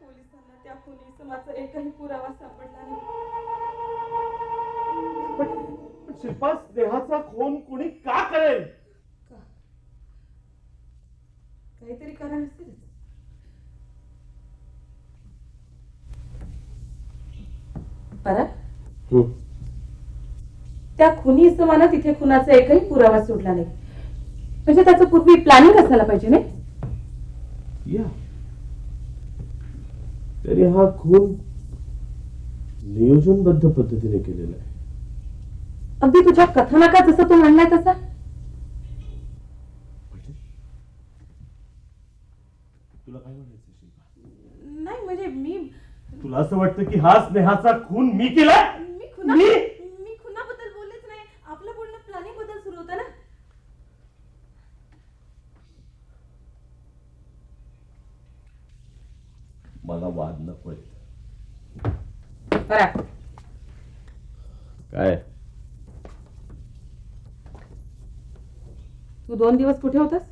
पोलिसांना त्या खुनी इसमाचा एकही पुरावा सापडला नाही. पण शिल्पा स्नेहाचा खून कुणी का करेल? का? काहीतरी कारण असेलच. परत? त्या खुनी इसमानं तिथे खुनाचा एकही पुरावा सोडला नाही. म्हणजे त्याचं पूर्वी प्लॅनिंग असायला पाहिजे नाही? या. तरी हा खून नियोजनबद्ध पद्धतीने केलेला आहे. अगदी तुझ्या कथानकात जसं तू म्हणलाय तसा. म्हणजे? तुला काय म्हणायचं शिल्पा नाही म्हणजे मी तुला असं वाटतं की हा स्नेहाचा खून मी केलाय? मी खुना मी? मी खुनाबद्दल बोललेच नाही आपलं बोलणं प्लॅनिंगबद्दल सुरू होतं ना मला वाद नकोय बरा काय? तू दोन दिवस कुठे होतास?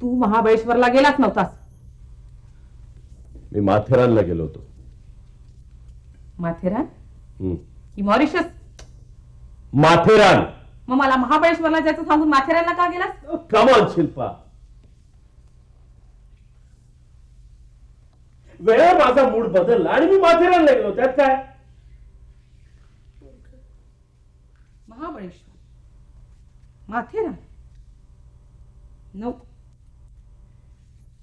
तू महाबळेश्वरला गेलाच नव्हतास. मी माथेरानला गेलो होतो. माथेरान? हम्म. की मॉरिशस? माथेरान! मग मला महाबळेश्वरला जायचं सांगून माथेरानला का गेलास? कमान शिल्पा. वेळा माझा मूड बदलला आणि मी माथेरानला गेलो. त्यात काय? महाबळेश्वर. माथेरान. नो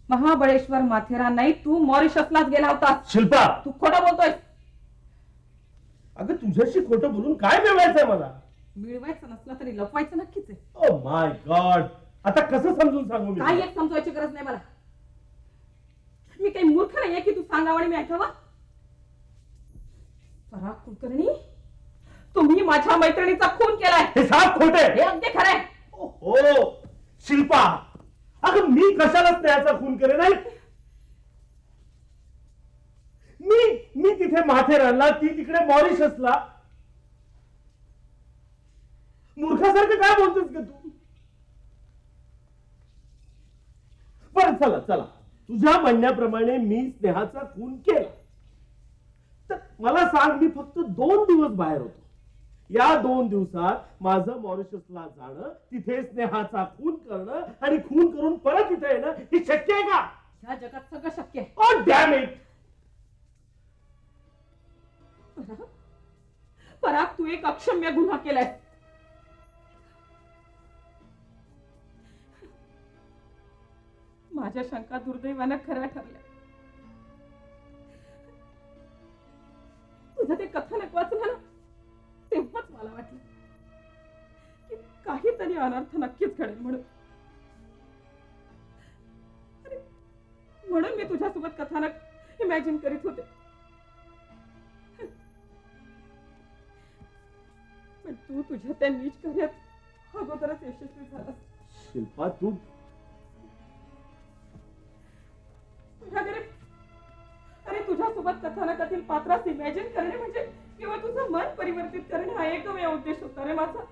महाबळेश्वर माथेरान नाही तू मॉरिशसलाच गेला होतास शिल्पा! तू खोटं बोलतोय. अगं तुझ्याशी खोटं बोलून काय मिळवायचंय मला? मिळवायचं नसलं तरी लपवायचं नक्कीच आहे. ओ माय गॉड आता कसं समजून सांगू मी काही तुला? एक समजवायची गरज नाही मला. मी काही मूर्ख नाहीये की तू सांगावं आणि मी ऐकावा? पराग कुलकर्णी? तुम्ही माझ्या मैत्रिणीचा खून केलाय. हे साफ खोटे हे अगदी खरंय हो शिल्पा. अगं मी कशाला स्नेहाचा खून करेन नाही? मी मी तिथे माथेरानला ती तिकडे मॉरिशसला. मूर्खासारखं काय बोलतोस का तू? बरं चला चला. तुझ्या म्हणण्याप्रमाणे मी स्नेहाचा खून केला. तर मला सांग मी फक्त दोन दिवस बाहेर होतो. या दोन दिवसात माझं मॉरिशसला जाणं तिथे स्नेहाचा खून करणं आणि खून करून परत इथे येणं हे शक्य आहे का? ह्या जगात सगळं शक्य आहे. ओ डॅम इट पराग, पराग तू एक अक्षम्य गुन्हा केलाय माझ्या शंका दुर्दैवानं खऱ्या ठरल्या. तुझं ते कथानक वाचलं ना? तेव्हाच मला वाटलं की काहीतरी अनर्थ नक्कीच घडेल म्हणून. अरे, म्हणून मी तुझ्यासोबत कथानक इमॅजिन करीत होते. पण तू तुझ्या त्या नीच कार्यात अगोदरच यशस्वी झालास. शिल्पा तू तुझ्या घरी अरे तुझ्यासोबत कथानकातील पात्रास इमॅजिन करणे म्हणजे किंवा तुझं मन परिवर्तित करणे हा एकमेव उद्देश होता रे माझा.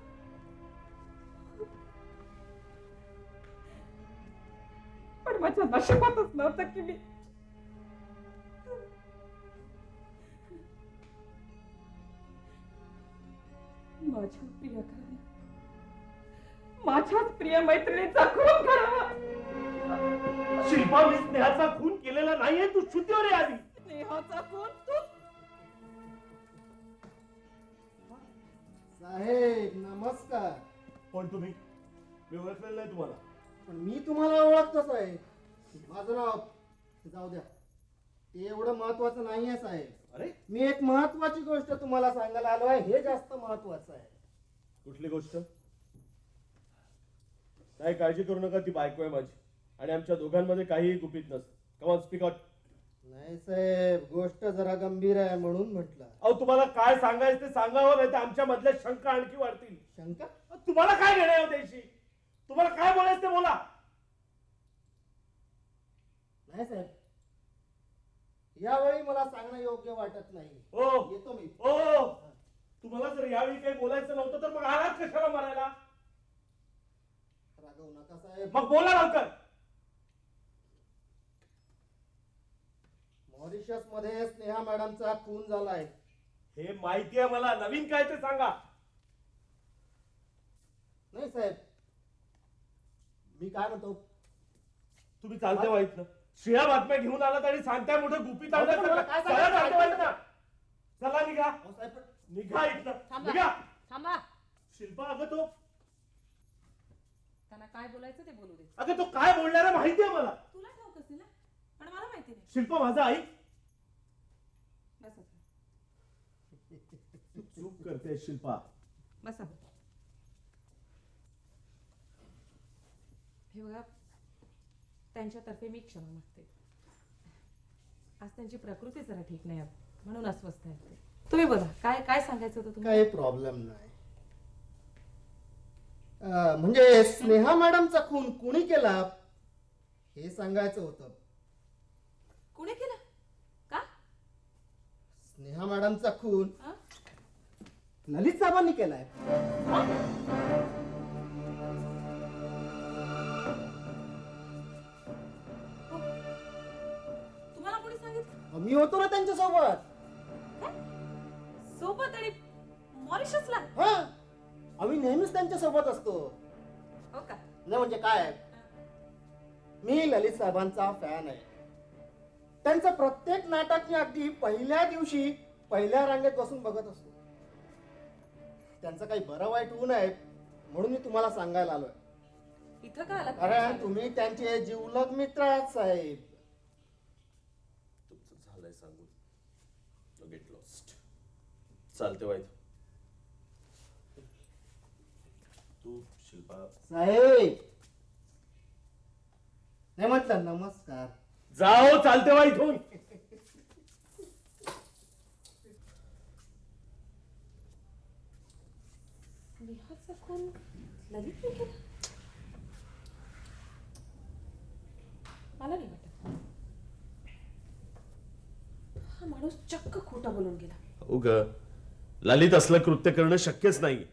पण माझ्या नशिबातच नव्हतं की मी माझ्या प्रियकराने माझ्याच प्रिय मैत्रिणीचा खून करावा. शिल्पा मी स्नेहाचा खून केलेला नाहीये तू शुद्धीवर आधी. स्नेहाचा खून तू साहेब नमस्कार. पण तुम्ही? मी ओळखलेलं नाही तुम्हाला. पण मी तुम्हाला ओळखतो साहेब. माझं नाव जाऊ द्या. ते एवढं महत्वाचं नाही आहे साहेब. अरे? मी एक महत्वाची गोष्ट तुम्हाला सांगायला आलो आहे. हे जास्त महत्वाचं आहे. कुठली गोष्ट? काय काळजी करू नका ती बायको आहे माझी. आणि आमच्या दोघांमध्ये काहीही गुपित नसतं. कमान स्पीक आउट नाही साहेब गोष्ट जरा गंभीर आहे म्हणून म्हटलं. अहो तुम्हाला काय सांगायचं ते सांगावं नाही तर आमच्या मधल्या शंका आणखी वाढतील. शंका? अहो, तुम्हाला काय घेणं आहे त्याशी? तुम्हाला काय बोलायचं ते बोला. नाही साहेब. यावेळी मला सांगणं योग्य वाटत नाही. हो. येतो मी. हो. तुम्हाला जर यावेळी काही बोलायचं नव्हतं तर मग आलात कशाला मला पाठवू नका साहेब. मग बोला लवकर. मॉरिशसमध्ये स्नेहा मॅडमचा खून झालाय. हे माहिती आहे मला. नवीन काय ते सांगा. नाही साहेब. मी काय म्हणतो? तुम्ही चालते वाईट ना शिळ्या बातम्या घेऊन आलात आणि सांगताय मोठं गुपित अहो, पण मला काय सांगायचं? चालते वाईट ना चला निघा. अहो, साहेब पण- निघा इथनं. थांबा. निघा. थांबा. शिल्पा अगं तो त्यांना काय बोलायचं ते बोलू दे. अगं तो काय बोलणार आहे माहिती आहे मला. तुला ठाऊक असेल ना? पण मला माहिती नाही. शिल्पा माझा आई बसा चूक करते शिल्पा. बसा. हे बघा त्यांच्यातर्फे मी क्षमा मागते. आज त्यांची प्रकृती जरा ठीक नाही आहे, म्हणून अस्वस्थ आहेत ते. तुम्ही बोला काय काय सांगायचं होतं तुम्ही काही प्रॉब्लेम नाही. अं, म्हणजे स्नेहा मॅडमचा खून कुणी केला? हे सांगायचं होतं. कुणी केलं? स्नेहा मॅडमचा खून. हा? ललित साहेबांनी केलाय. हो. तुम्हाला कोणी सांगितलं? मी होतो ना त्यांच्यासोबत काय? सोबत आणि मॉरिशसला? हा? आम्ही नेहमीच त्यांच्यासोबत असतो. हो का? नाही म्हणजे काय? मी ललित साहेबांचा फॅन आहे. त्यांचं प्रत्येक नाटक मी अगदी पहिल्या दिवशी पहिल्या रांगेत बसून बघत असतो. त्यांचं काही बरं वाईट होऊ नये म्हणून मी तुम्हाला सांगायला आलोय. इथं का आलात? अरे तुम्ही त्यांचे जिवलग मित्र आहात साहेब. तुमचं झालंय सांगून. गेट लॉस्ट चालते वाईट. तू शिल्पा. साहेब. नाही म्हटलं नमस्कार. जाओ चालते वा इथून. केला. मला नाही वाटत. हा माणूस चक्क खोटा बोलून गेला. उग ललित असलं कृत्य करणं शक्यच नाही.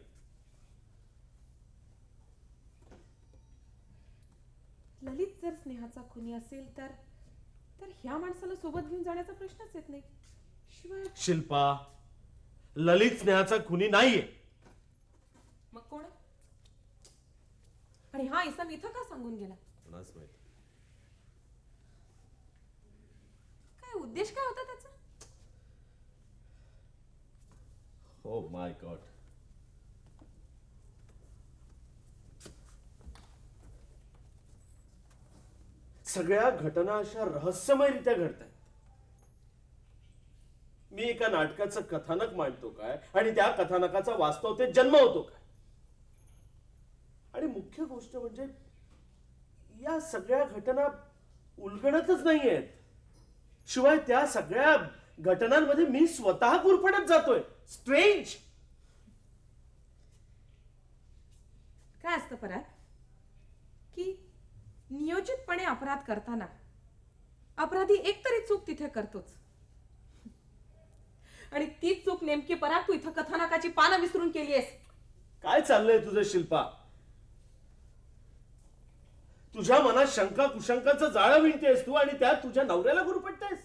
ललित जर स्नेहाचा खुनी असेल तर ह्या माणसाला सोबत घेऊन जाण्याचा प्रश्नच येत नाही. शिवाय शिल्पा ललित स्नेहाचा खुनी नाहीये. मग कोण? आहे? आणि हा इसम इथं का सांगून गेला? माहीत? काय उद्देश काय होता त्याचा? हो माय गॉड सगळ्या घटना अशा रहस्यमयरित्या घडत आहेत मी एका नाटकाचं कथानक मांडतो काय? आणि त्या कथानकाचा वास्तव ते जन्म होतो काय? आणि मुख्य गोष्ट म्हणजे या सगळ्या घटना उलगडतच नाही आहेत शिवाय त्या सगळ्या घटनांमध्ये मी स्वतः कुरफडत जातोय. स्ट्रेंज काय असतं परात की नियोजितपणे अपराध करताना. अपराधी एकतरी चूक तिथे करतोच. आणि तीच चूक नेमकी परात तू इथं कथानकाची पानं विसरून केली आहेस काय चाललंय तुझं शिल्पा? तुझ्या मनात शंका कुशंकाचं जाळं विणतेस तू आणि त्यात तुझ्या नवऱ्याला गुरपटतेस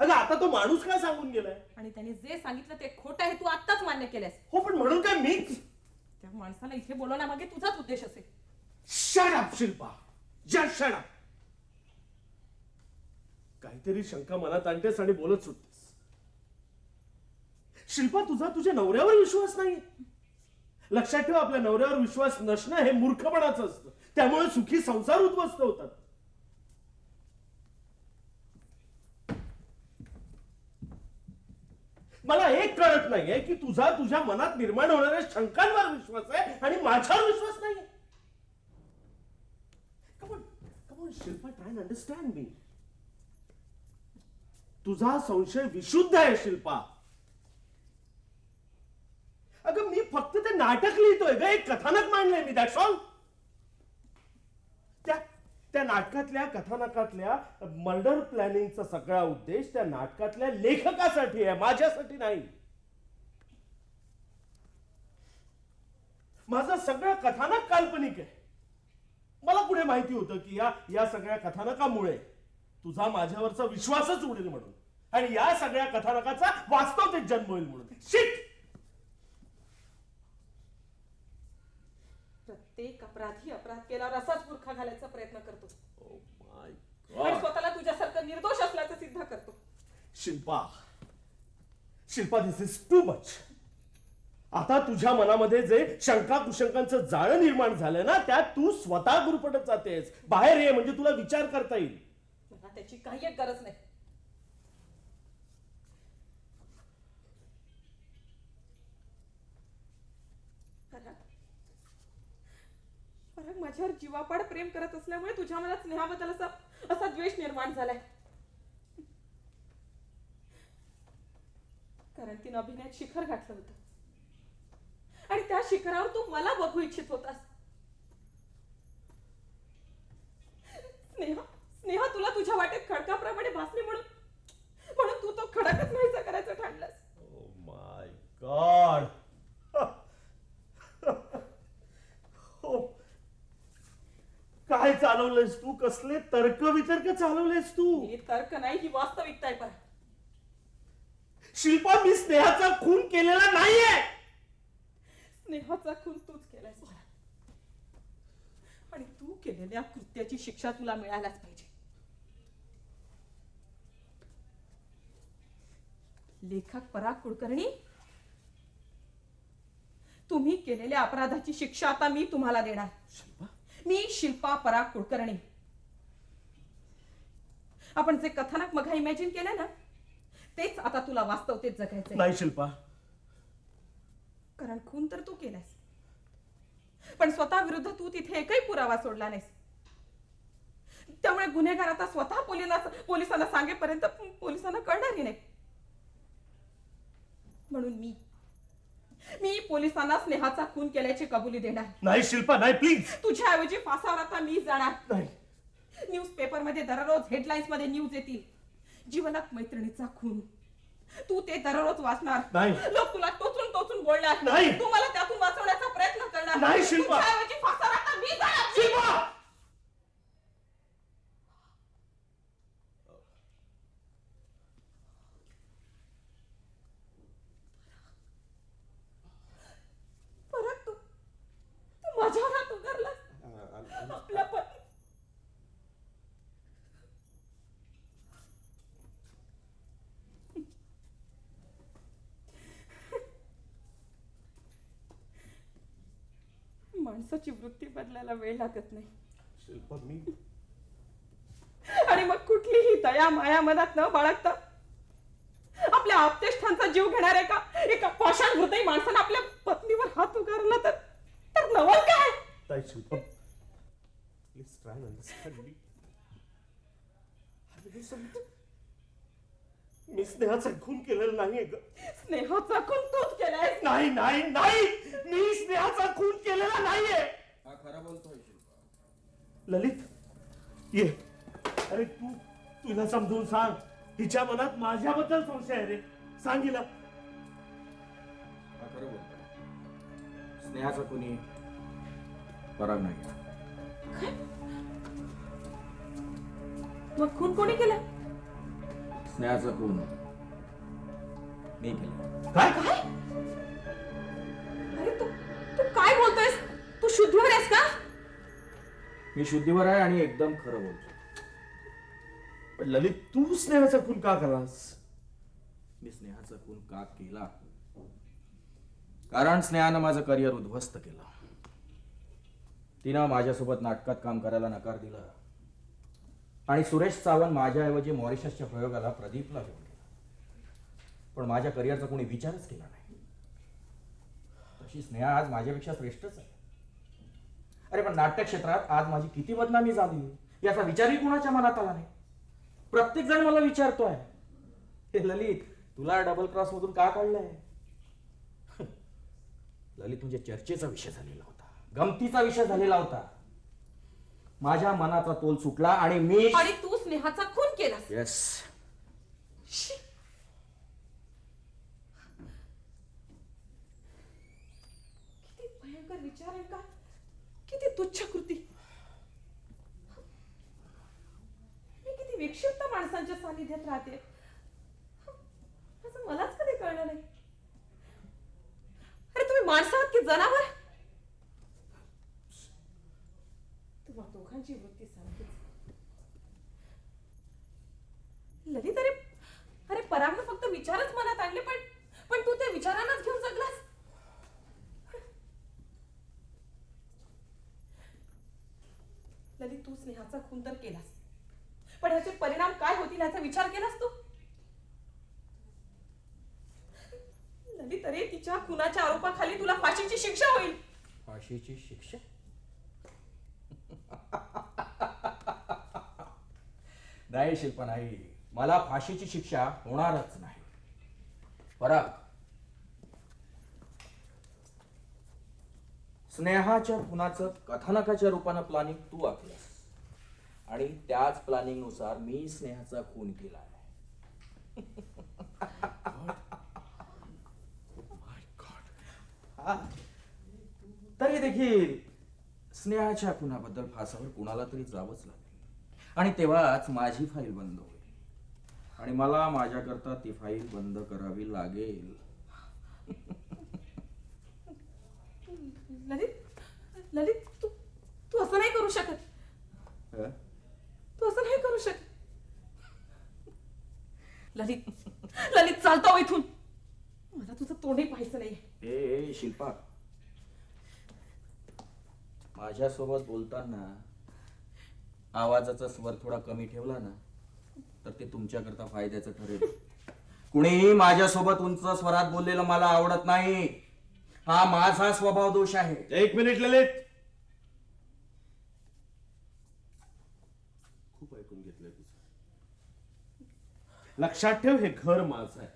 अगं आता तो माणूस काय सांगून गेलाय? आणि त्याने जे सांगितलं ते खोटं आहे तू आत्ताच मान्य केलंस हो पण म्हणून काय मीच? त्या माणसाला इथे बोलवण्यामागे तुझाच उद्देश असेल. Shut up Shilpa. Just shut up काहीतरी शंका मनात आणतेस आणि बोलत सुटतेस. शिल्पा तुझा तुझ्या नवऱ्यावर विश्वास नाही लक्षात ठेव आपल्या नवऱ्यावर विश्वास नसणं हे मूर्खपणाचं असतं. त्यामुळे सुखी संसार उद्ध्वस्त होतात. मला एक कळत नाहीये की तुझा तुझ्या मनात निर्माण होणाऱ्या शंकांवर विश्वास आहे आणि माझ्यावर विश्वास नाहीये. शिल्पा ट्राय अँड अंडरस्टँड मी तुझा संशय विशुद्ध आहे शिल्पा. अगं मी फक्त ते नाटक लिहितोय ग. एक कथानक मांडलंय मी दॅट्स ऑल त्या त्या नाटकातल्या कथानकातल्या मर्डर प्लॅनिंगचा सगळा उद्देश त्या नाटकातल्या लेखकासाठी आहे माझ्यासाठी नाही. माझं सगळं कथानक काल्पनिक आहे. पुरे माहिती होतं की या या सगळ्या कथानकामुळे तुझा माझ्यावरचा विश्वासच उडेल म्हणून. आणि या सगळ्या कथानकाचा वास्तवतेत जन्म होईल म्हणून. शिट प्रत्येक अपराधी अपराध केल्यावर असाच मूर्खा घालायचा प्रयत्न करतो. Oh आणि स्वतःला तुझ्यासारखं निर्दोष असल्याचं सिद्ध करतो. Shilpa Shilpa this is too much आता तुझ्या मनामध्ये जे शंका कुशंकांचं जाळं निर्माण झालं ना त्यात तू स्वतः गुरपटत जातेस. बाहेर ये म्हणजे तुला विचार करता येईल. मला त्याची काही एक गरज नाही. पराग माझ्यावर जीवापाड प्रेम करत असल्यामुळे तुझ्या मनात स्नेहाबद्दल असा असा द्वेष निर्माण झालाय. कारण तिनं अभिनयात शिखर गाठलं होतं. आणि त्या शिखरावर तू मला बघू इच्छित होतास. स्नेहा स्नेहा तुला तुझ्या वाटेत खडकाप्रमाणे भासली म्हणून म्हणून तू तो खडकच नाहीसा करायचं ठरलास माय गॉड. काय चालवलंयस तू? कसले तर्क वितर्क चालवलेस तू? ही तर्क नाही ही वास्तविकता आहे पण शिल्पा मी स्नेहाचा खून केलेला नाहीये. स्नेहाचा खून तूच केलाय आणि तू केलेल्या कृत्याची शिक्षा तुला मिळायलाच पाहिजे लेखक पराग कुलकर्णी तुम्ही केलेल्या अपराधाची शिक्षा आता मी तुम्हाला देणार शिल्पा मी शिल्पा पराग कुलकर्णी आपण जे कथानक मघा इमॅजिन केलं ना तेच आता तुला वास्तवतेत जगायचंय नाही शिल्पा कारण खून तर तू केलास पण स्वतः विरुद्ध तू तिथे एकही पुरावा सोडला नाहीस. त्यामुळे गुन्हेगार आता स्वतः पोलिसांना पोलिसांना सांगेपर्यंत पोलिसांना कळणारही नाही. म्हणून मी मी पोलिसांना स्नेहाचा खून केल्याची कबुली देणार. नाही शिल्पा नाही प्लीज तुझ्या ऐवजी फासावर आता मी जाणार. नाही. न्यूज पेपरमध्ये दररोज हेडलाईन्समध्ये न्यूज येतील. जीवनात मैत्रिणीचा खून. तू ते दररोज वाचणार. नाही. लोक तुला टोचून टोचून बोलणार नाही. तू मला त्यातून वाचवण्याचा प्रयत्न करणार नाही, शिल्पा. तुझ्याऐवजी फासावर आता मी जाणार शिल्पा परत तू तू माझ्यावर हात उगारलास आपल्या पण माणसाची वृत्ती बदलायला वेळ लागत नाही. शिल्पा मी आणि मग कुठलीही दया माया मनात न बाळगता आपल्या आपतेष्ठांचा जीव घेणार एका एका पाषाण हृदयी माणसानं आपल्या पत्नीवर हात उगारला तर तर नवल काय? नाही शिल्पा प्लीज ट्राय अंडरस्टँड मी मी स्नेहाचा खून केलेला नाहीये ग. स्नेहाचा खून तूच केलाय नाही नाही नाही! मी स्नेहाचा खून केलेला नाहीये! हा खरा बोलतोय शिल्पा. ललित ये. अरे तू तुला समजून सांग. हिच्या मनात माझ्याबद्दल संशय आहे रे. सांग हिला. हा खरं बोलतोय. स्नेहाचा कुणी पराग नाही. मग खून कोणी केला? स्नेहाचा खून. मी केला. काय? अरे तू तू काय बोलतोयस? तू शुद्धीवर आहेस का? मी शुद्धीवर आहे आणि एकदम खरं बोलतो पण ललित तू स्नेहाचा खून का केलास? मी स्नेहाचा खून का केला? कारण स्नेहानं माझं करिअर उद्ध्वस्त केलं. तिनं माझ्यासोबत नाटकात काम करायला नकार दिला. आणि सुरेश सावंत माझ्याऐवजी मॉरिशसच्या प्रयोगाला प्रदीपला घेऊन गेला. पण माझ्या करिअरचा कोणी विचारच केला नाही. तशी स्नेहा आज माझ्यापेक्षा श्रेष्ठच आहे. अरे पण नाट्य क्षेत्रात आज माझी किती बदनामी झाली याचा विचारही कोणाच्या मनात आला नाही? प्रत्येक जण मला विचारतोय. हे ललित तुला डबल क्रॉस मधून का काढलंय? ललित म्हणजे चर्चेचा विषय झालेला होता. गमतीचा विषय झालेला होता. माझ्या मनाचा तोल सुटला आणि मी आणि तू स्नेहाचा खून केलास. येस किती भयंकर विचार आहे का? किती तुच्छ कृती. मी किती विक्षिप्त माणसांच्या सानिध्यात राहते. असं मलाच कधी कळलं नाही. अरे तुम्ही माणसं आहात की जनावर? ललित खून तर केलास. पण ह्याचे परिणाम काय होतील याचा विचार केलास तू? ललित अरे तिच्या खुनाच्या आरोपाखाली तुला फाशीची शिक्षा होईल. फाशीची शिक्षा? नाही शिल्पा नाही मला फाशीची शिक्षा होणारच नाही. पराग स्नेहाच्या खुनाचं कथानकाच्या रूपानं प्लॅनिंग तू आखलंस. आणि त्याच प्लॅनिंगनुसार मी स्नेहाचा खून केला आहे. हा. तरी देखील स्नेहाच्या खुनाबद्दल फासावर कुणाला तरी जावंच लागेल. आणि तेव्हाच माझी फाईल बंद होईल. आणि मला माझ्याकरता ती फाईल बंद करावी लागेल. ललित ललित तू तू असं नाही करू शकत. हं? तू असं नाही करू शकत. ललित ललित चालता हो इथून. मला तुझं तोंडही पाहायचं नाही ए ए, शिल्पा. माझ्यासोबत बोलताना आवाजाचा स्वर थोडा कमी ठेवला ना तर ते तुमच्याकरता फायद्याचं ठरेल. कुणीही माझ्यासोबत उंच स्वरात बोललेलं मला आवडत नाही. हा माझा स्वभाव दोष आहे. एक मिनिट ललित खूप ऐकून घेतलंय तुझं लक्षात ठेव हे घर माझं आहे.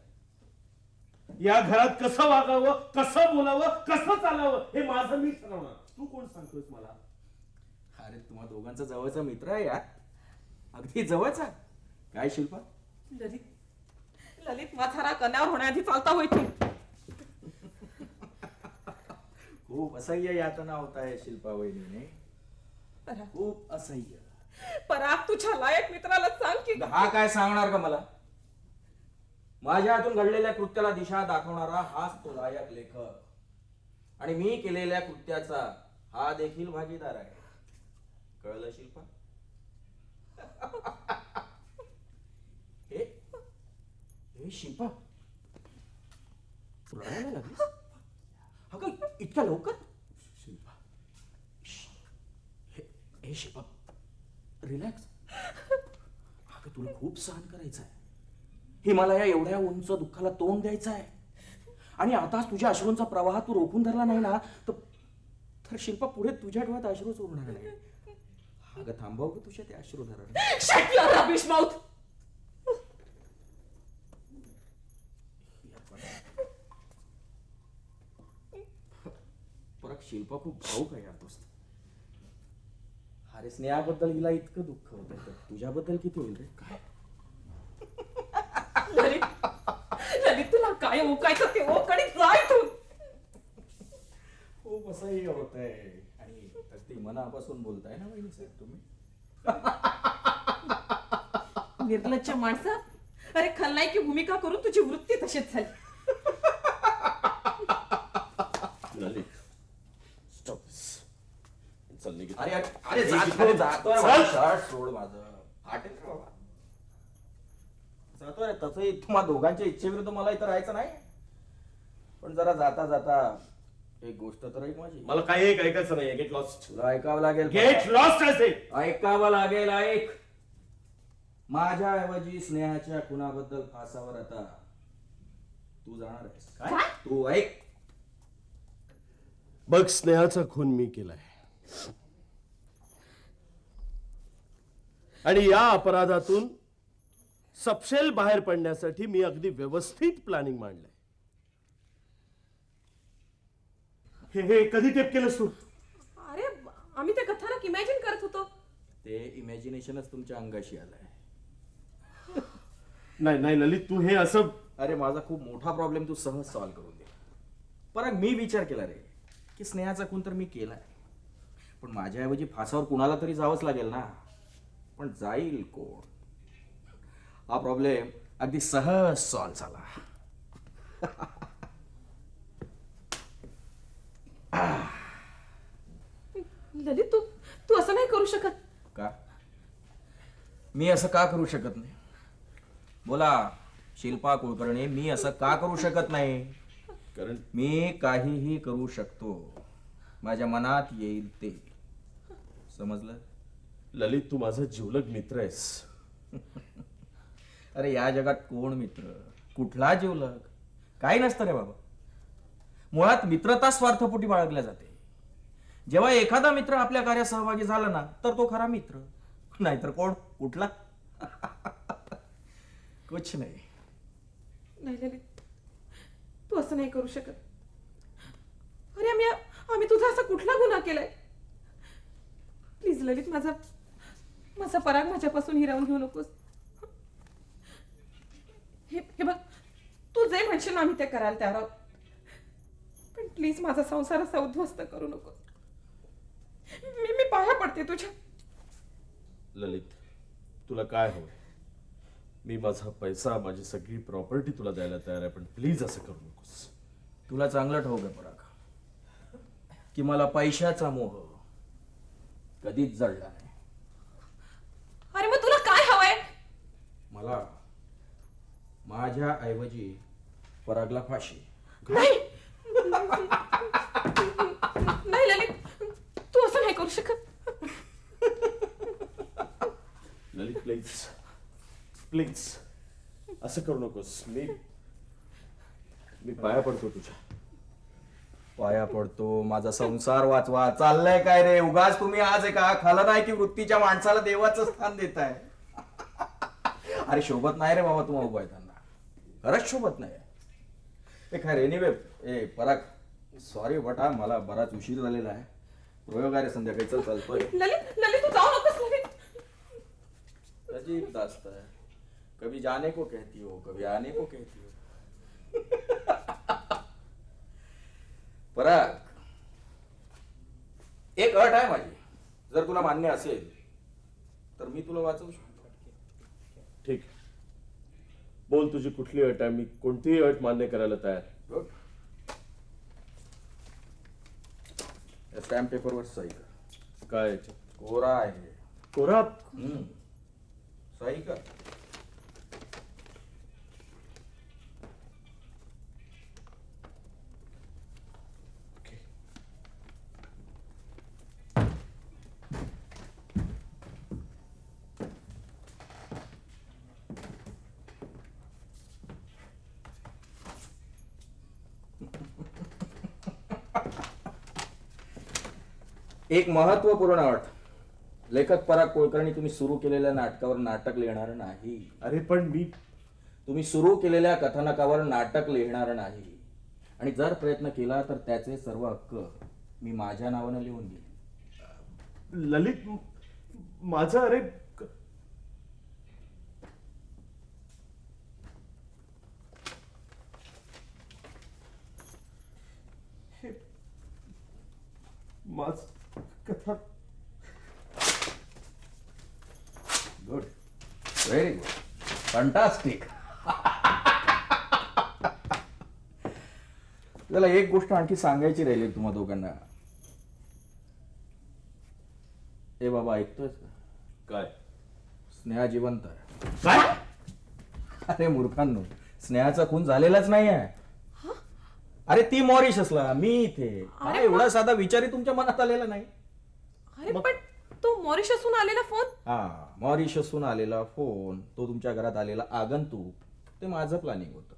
या घरात कसं वागावं कसं बोलावं कसं चालावं हे माझं मी ठरवणार. तू कोण सांगतोयस मला? अरे तुम्हा दोघांचा जवळचा मित्र आहे यार. अगदी जवळचा. काय शिल्पा? ललित. ललित माझा राग कन्यावर होण्याआधी चालता हो इथून खूप असह्य यातना होत आहे शिल्पा वहिनीने. खूप असह्य. पराग तुझ्या लायक मित्राला सांग की हा काय सांगणार का मला? माझ्या हातून घडलेल्या कृत्याला दिशा दाखवणारा हाच तो लायक लेखक. आणि मी केलेल्या कृत्याचा हा देखील भागीदार आहे. कळलं शिल्पा? हे? हे शिल्पा? रडायला लागलीस? अगं इतक्या लवकर? शिल्पा. हे हे शिल्पा रिलॅक्स अगं तुला खूप सहन करायचं आहे हिमालया एवढ्या उंच दुःखाला तोंड द्यायचं आहे. आणि आताच तुझ्या अश्रूंचा प्रवाह तू रोखून धरला नाही ना तर शिल्पा पुढे तुझ्या डोळ्यात अश्रूच उरणार नाही. अगं थांबव गं तुझ्या ते अश्रू धरण! परत शिल्पा खूप भाऊक आहे यार दोस्त? अरे स्नेहाबद्दल हिला इतकं दुःख होत तुझ्याबद्दल किती होईल रे? काय? ललित ललित तुला काय ओकायचं ते ओक आणि जा इथून खूप असंही होत आहे आणि अगदी मनापासून बोलताय ना वहिनी साहेब तुम्ही? निर्लज्ज माणसा. अरे खलनायकी भूमिका करून तुझी वृत्ती तशीच झाली. ललित अरे अरे अरे जातो जातो सोड माझं. फाटेल रे बाबा. रे तसंही तुम्हा दोघांच्या इच्छेविरुद्ध मला इथं राहायचं नाही. पण जरा जाता जाता एक गोष्ट तर ऐक माझी. मला काही एक ऐकायचं नाही गेट लॉस्ट तुला ऐकावं लागेल गेट लॉस्ट असे ऐकावं लागेल ऐक. माझ्या ऐवजी स्नेहाच्या खुनाबद्दल फासावर आता तू जाणार आहेस. काय? तू ऐक. बघ स्नेहाचा खून मी केलाय. आणि या अपराधातून सपशेल बाहेर पडण्यासाठी मी अगदी व्यवस्थित प्लॅनिंग मांडलंय. हे हे कधी टेप केलंस तू? अरे आम्ही ते कथानक इमॅजिन करत होतो. ते इमॅजिनेशनच तुमच्या अंगाशी आलंय. नाही नाही ललित तू हे असं अरे माझा खूप मोठा प्रॉब्लेम तू सहज सॉल्व्ह करून दिला परत मी विचार केला रे की स्नेहाचा खून तर मी केलाय. पण माझ्याऐवजी फासावर कुणाला तरी जावंच लागेल ना. पण जाईल कोण? हा प्रॉब्लेम अगदी सहज सॉल्व झाला. ललित तू तू असं नाही करू शकत. का? मी असं का करू शकत नाही? बोला शिल्पा कुलकर्णी मी असं का करू शकत नाही? कारण मी काहीही करू शकतो. माझ्या मनात येईल ते. समजलं? ललित तू माझा जिवलग मित्र आहेस. अरे या जगात कोण मित्र? कुठला जीवलग? काही नसतं रे बाबा. मुळात मित्रता स्वार्थपोटी बाळगल्या जाते. जेव्हा एखादा मित्र आपल्या कार्यात सहभागी झाला ना तर तो खरा मित्र. नाहीतर कोण? कुठला? कुछ नाही. नाही ललित तू असं नाही करू शकत. अरे आम्ही आम्ही तुझा असा कुठला गुन्हा केलाय? प्लीज ललित माझा माझा पराग माझ्यापासून हिरावून घेऊ नकोस. हे हे बघ तू जे म्हणशील आम्ही ते करायला तयार आहोत. पण प्लीज माझा संसार असा उद्ध्वस्त करू नकोस मी मी पाया पडते तुझ्या. ललित तुला काय हवं? मी माझा पैसा माझी सगळी प्रॉपर्टी तुला द्यायला तयार आहे पण प्लीज असं करू नकोस. तुला चांगलं ठाऊक आहे पराग. की मला पैशाचा मोह कधीच जडला नाही. अरे मग तुला काय हवंय? मला माझ्या ऐवजी परागला फाशी. नाही. नाही ललित तू असं नाही करू शकत. ललित प्लीज प्लीज असं करू नकोस. मी मी पाया पडतो तुझ्या. पाया पडतो. माझा संसार वाचवा. चाललंय काय रे? उगाच तुम्ही आज एका खालं नाही की वृत्तीच्या माणसाला देवाचं स्थान देताय? अरे शोभत नाही रे बाबा तुम्हा उभा खरंच शोभत नाही. ते काय रे एनिवे ए पराग सॉरी बटा मला बराच उशीर झालेला आहे. प्रयोग आहे रे संध्याकाळी. चल चालतोय ललित ललित तू जाऊ नकोस ललित. अजीब दास्त है कभी जाने को कहती हो कभी आने को कहती हो. पराग एक अट आहे माझी. जर तुला मान्य असेल तर मी तुला वाचवू शकतो. ठीक. बोल तुझी कुठली अट आहे? मी कोणतीही अट मान्य करायला तयार. गुड स्टॅम्प पेपरवर सही कर. काय? कोरा आहे. कोरा? हम्म. सही कर. एक महत्त्वपूर्ण अट. लेखक पराग कुलकर्णी तुम्ही सुरू केलेल्या नाटकावर नाटक लिहिणार नाही. अरे पण मी तुम्ही सुरू केलेल्या कथानकावर नाटक लिहिणार नाही. आणि जर प्रयत्न केला तर त्याचे सर्व हक्क मी माझ्या नावानं लिहून घेईन. ललित माझं अरे माझ कथा. गुड व्हेरी गुड फंटास्टिक त्याला एक गोष्ट आणखी सांगायची राहिली तुम्हा दोघांना. ए बाबा ऐकतोय काय? स्नेहा जिवंत आहे. काय? अरे मूर्खांनो स्नेहाचा खून झालेलाच नाही आहे. अरे ती मॉरिशसला मी इथे. हा एवढा साधा विचारही तुमच्या मनात आलेला नाही. अरे पण तो मॉरिशसून आलेला फोन? हा मॉरिशसहून आलेला फोन तो तुमच्या घरात आलेला आगंतुक ते माझं प्लॅनिंग होतं.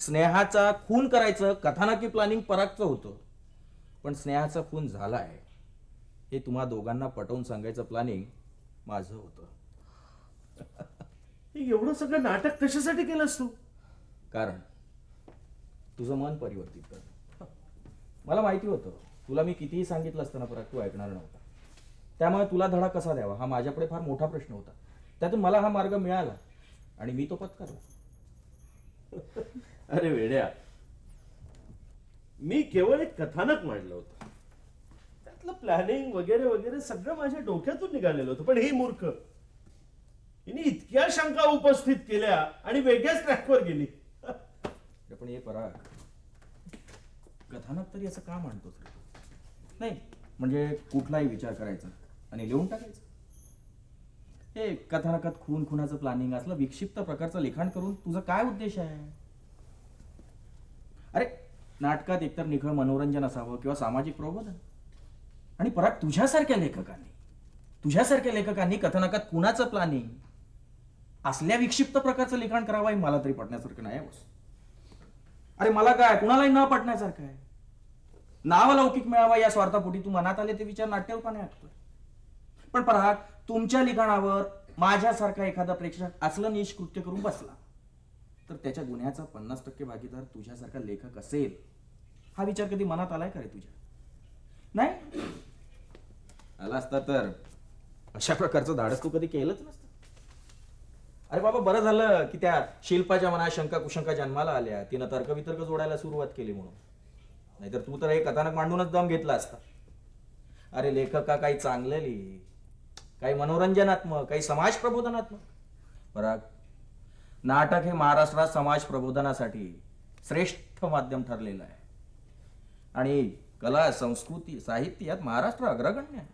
स्नेहाचा खून करायचं कथानकी प्लॅनिंग परागचं होतं. पण स्नेहाचा खून झालाय हे तुम्हा दोघांना पटवून सांगायचं प्लॅनिंग माझं होतं. हे एवढं सगळं नाटक कशासाठी केलंस तू? कारण तुझं मन परिवर्तित कर. मला माहिती होतं तुला मी कितीही सांगितलं असतं ना पराग तू ऐकणार नव्हता. त्यामुळे तुला धडा कसा द्यावा? हा माझ्यापुढे फार मोठा प्रश्न होता. त्यातून मला हा मार्ग मिळाला आणि मी तो पत्करला. अरे वेड्या मी केवळ एक कथानक मांडलं होतं. त्यातलं प्लॅनिंग वगैरे वगैरे सगळं माझ्या डोक्यातून निघालेलं होतं पण ही मूर्ख हिने इतक्या शंका उपस्थित केल्या आणि वेगळ्याच ट्रॅकवर गेली. पण हे पराग कथानक तरी असं का मांडतोस रे? नाही म्हणजे कुठलाही विचार करायचा. आणि लिहून टाकायचं. हे कथानकात खून खुनाचं प्लॅनिंग असलं विक्षिप्त प्रकारचं लिखाण करून तुझा काय उद्देश आहे? अरे नाटकात एकतर निखळ मनोरंजन असावं किंवा सामाजिक प्रबोधन. आणि पराग तुझ्यासारख्या लेखकांनी तुझ्यासारख्या लेखकांनी कथानकात कुणाचं प्लॅनिंग असल्या विक्षिप्त प्रकारचं लिखाण करावं हे मला तरी पटण्यासारखं नाही आहे अरे मला काय? कुणालाही न पटण्यासारखं आहे. नाव लौकिक मिळावा या स्वार्थापोटी तू मनात आले ते विचार नाट्यरूपाने ऐकतोय पण पराग तुमच्या लिखाणावर माझ्यासारखा एखादा प्रेक्षक असलं निष्कृत्य करून बसला तर त्याच्या गुन्ह्याचा पन्नास टक्के भागीदार तुझ्यासारखा लेखक असेल. हा विचार कधी मनात आलाय का रे तुझ्या? नाही? आला असता तर अशा प्रकारचं धाडस तू कधी केलंच नसतं. अरे बाबा बरं झालं की त्या शिल्पाच्या मनात शंका कुशंका जन्माला आल्या. तिनं तर्कवितर्क जोडायला सुरुवात केली म्हणून. नाहीतर तू तर हे कथानक मांडूनच दम घेतला असता. अरे लेखका काही चांगलं लिही. काही मनोरंजनात्मक काही समाज प्रबोधनात्मक. बरा. नाटक हे महाराष्ट्रात समाज प्रबोधनासाठी श्रेष्ठ माध्यम ठरलेलं आहे. आणि कला संस्कृती साहित्य यात महाराष्ट्र अग्रगण्य आहे.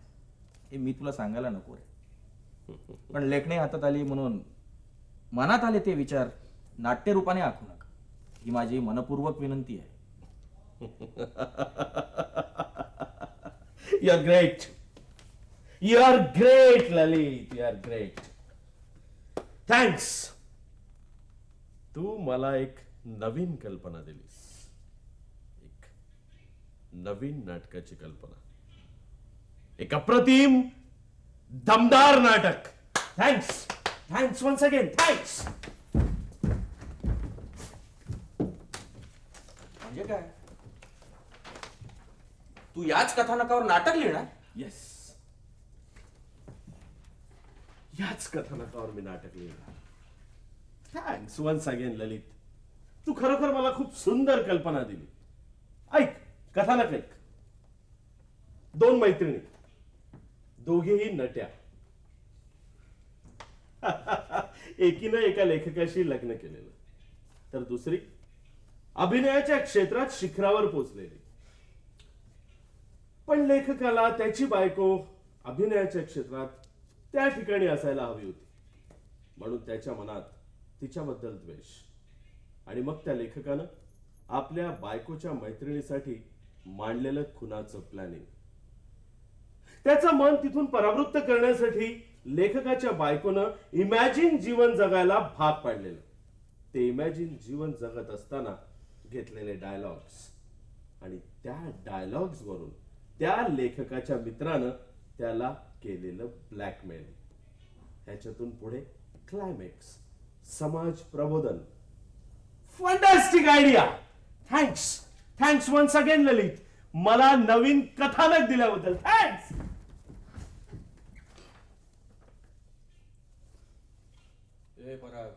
हे मी तुला सांगायला नको रे. पण लेखणी हातात आली म्हणून मनात आले ते विचार नाट्यरूपाने आखू नका. ही माझी मनपूर्वक विनंती आहे. You are great you are great Lalit you are great thanks तू मला एक नवीन कल्पना दिलीस. एक नवीन नाटकाची कल्पना. एक अप्रतिम दमदार नाटक. Thanks thanks once again thanks म्हणजे काय? तू याच कथानकावर नाटक लिहिणार? येस याच कथानकावर मी नाटक लिहिलं. थँक्स वन्स अगेन ललित तू खरोखर मला खूप सुंदर कल्पना दिली. ऐक कथानक ऐक. दोन मैत्रिणी. दोघेही नट्या. एकीनं एका लेखकाशी लग्न केलेलं. तर दुसरी अभिनयाच्या क्षेत्रात शिखरावर पोचलेली. पण लेखकाला त्याची बायको अभिनयाच्या क्षेत्रात त्या ठिकाणी असायला हवी होती. म्हणून त्याच्या मनात तिच्याबद्दल द्वेष. आणि मग त्या लेखकानं आपल्या बायकोच्या मैत्रिणीसाठी मांडलेलं खुनाचं प्लॅनिंग त्याचं मन तिथून परावृत्त करण्यासाठी लेखकाच्या बायकोनं इमॅजिन जीवन जगायला भाग पाडलेलं. ते इमॅजिन जीवन जगत असताना घेतलेले डायलॉग्स आणि त्या डायलॉग्स वरून त्या लेखकाच्या मित्रानं त्याला केलेलं ब्लॅकमेल ह्याच्यातून पुढे क्लायमॅक्स समाज प्रबोधन. Fantastic idea thanks thanks once again Lalit मला नवीन कथानक दिल्याबद्दल. थँक्स ए पराग.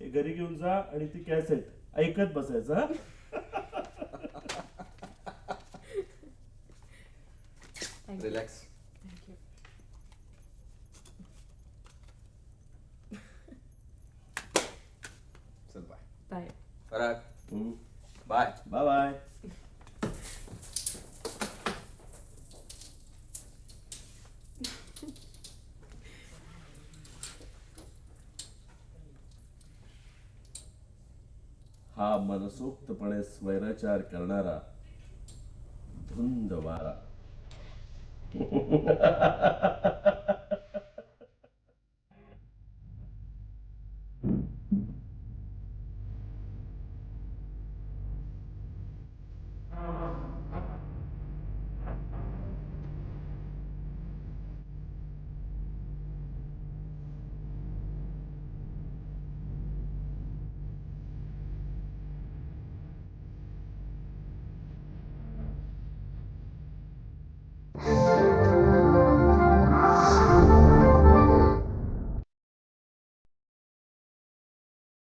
हे घरी घेऊन जा आणि ती कॅसेट ऐकत बसायचं हं? रिलॅक्स बाय पराग हं. बाय बाय बाय हा मनसोक्तपणे स्वैराचार करणारा धुंद वारा